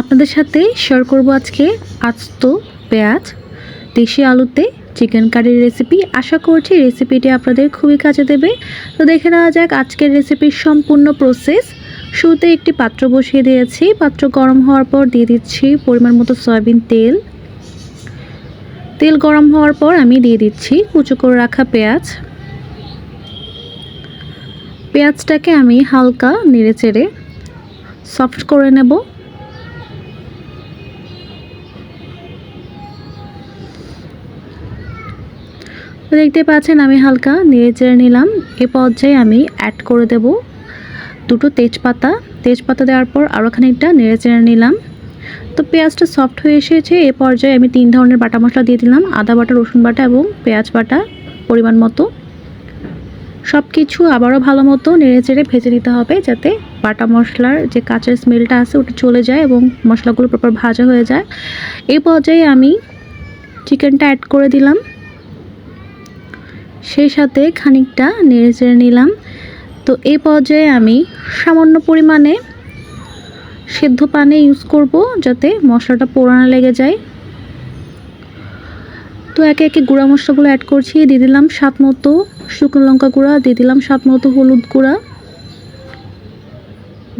আপনাদের সাথে শেয়ার করব আজকে আস্ত পেঁয়াজ। দেশি আলুতে চিকেন কারির রেসিপি আশা করছি রেসিপিটি আপনাদের খুবই কাজে দেবে। তো দেখে নেওয়া যাক আজকের রেসিপির সম্পূর্ণ প্রসেস শুরুতে একটি পাত্র বসিয়ে দিয়েছি। পাত্র গরম হওয়ার পর দিয়ে দিচ্ছি পরিমাণ মতো সয়াবিন তেল। তেল গরম হওয়ার পর আমি দিয়ে দিচ্ছি কুচো করে রাখা পেঁয়াজ। পেঁয়াজটাকে আমি হালকা নেড়ে চেড়ে সফট করে নেব। তো দেখতে পাচ্ছেন আমি হালকা নেড়ে চেড়ে নিলাম। এ পর্যায়ে আমি অ্যাড করে দেব দুটো তেজপাতা। তেজপাতা দেওয়ার পর আরও খানিকটা নেড়ে চেড়ে নিলাম। তো পেঁয়াজটা সফট হয়ে এসেছে, এ পর্যায়ে আমি তিন ধরনের বাটা মশলা দিয়ে দিলাম। আদা বাটা, রসুন বাটা এবং পেঁয়াজ বাটা পরিমাণ মতো। সব কিছু আবারও ভালো মতো নেড়ে চেড়ে ভেজে নিতে হবে যাতে বাটা মশলার যে কাঁচের স্মেলটা আছে ওটা চলে যায় এবং মশলাগুলো প্রপার ভাজা হয়ে যায়। এই পর্যায়ে আমি চিকেনটা অ্যাড করে দিলাম। সেই সাথে খানিকটা নেড়ে চেড়ে নিলাম। তো এই পর্যায়ে আমি সামান্য পরিমাণে সেদ্ধ পানি ইউজ করব যাতে মশলাটা পোড়ানো লেগে যায়। তো একে একে গুঁড়া মশলাগুলো অ্যাড করছি, দিয়ে দিলাম স্বাদ মতো শুকনো লঙ্কা গুঁড়া, দিয়ে দিলাম স্বাদ মতো হলুদ গুঁড়া।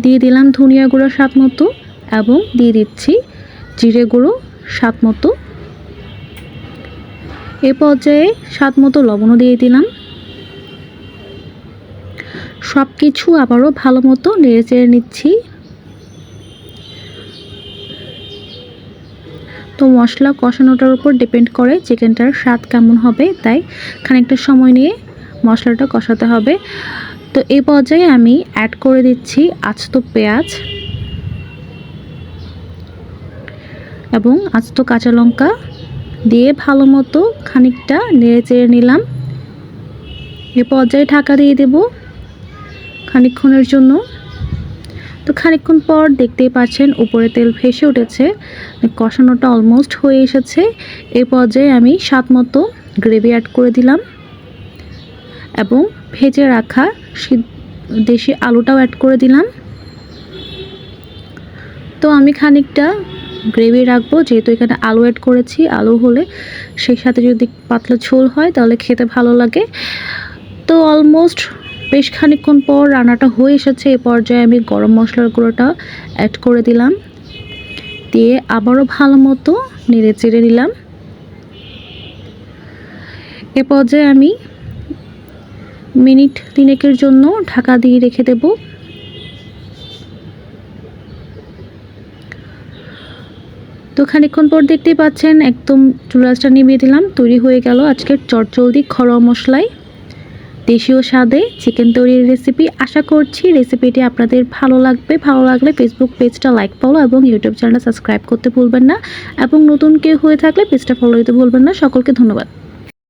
দিয়ে দিলাম ধনিয়া গুঁড়া স্বাদ মতো এবং দিয়ে দিচ্ছি জিরে গুঁড়ো স্বাদ মতো এ পর্যায়ে স্বাদ মতো লবণও দিয়ে দিলাম। সব কিছু আবারও ভালো মতো নেড়ে চেড়ে নিচ্ছি। তো মশলা কষানোটার উপর ডিপেন্ড করে চিকেনটার স্বাদ কেমন হবে, তাই খানিকটা সময় নিয়ে মশলাটা কষাতে হবে। তো এই পর্যায়ে আমি অ্যাড করে দিচ্ছি আস্ত পেঁয়াজ এবং আস্ত কাঁচা লঙ্কা। দিয়ে ভালো মতো খানিকটা নেড়ে চেড়ে নিলাম। এ পর্যায়ে ঢাকা দিয়ে দেব খানিকক্ষণের জন্য। তো খানিকক্ষণ পর দেখতেই পাচ্ছেন উপরে তেল ভেসে উঠেছে, কষানোটা অলমোস্ট হয়ে এসেছে। এ পর্যায়ে আমি স্বাদ মতো গ্রেভি অ্যাড করে দিলাম এবং ভেজে রাখা দেশি আলুটাও অ্যাড করে দিলাম। তো আমি খানিকটা গ্রেভি রাখব। যেহেতু এখানে আলু অ্যাড করেছি, আলু হলে সেই সাথে যদি পাতলা ঝোল হয় তাহলে খেতে ভালো লাগে। তো অলমোস্ট বেশ খানিকক্ষণ পর রান্নাটা হয়ে এসেছে। এ পর্যায়ে আমি গরম মশলার গুঁড়োটা অ্যাড করে দিলাম। দিয়ে আবারও ভালো মতো নেড়ে চেড়ে নিলাম। এ পর্যায়ে আমি মিনিট তিনেকের জন্য ঢাকা দিয়ে রেখে দেব। তো খানিকক্ষণ পর দেখতেই পাচ্ছেন, একদম চুলাচটা নিভিয়ে দিলাম, তৈরি হয়ে গেল আজকের চটচলদি খড়া মশলায় দেশীয় স্বাদে চিকেন তৈরির রেসিপি আশা করছি রেসিপিটি আপনাদের ভালো লাগবে। ভালো লাগলে ফেসবুক পেজটা লাইক ফলো এবং ইউটিউব চ্যানেলটা সাবস্ক্রাইব করতে ভুলবেন না। এবং নতুন কেউ হয়ে থাকলে পেজটা ফলো দিতে ভুলবেন না। সকলকে ধন্যবাদ।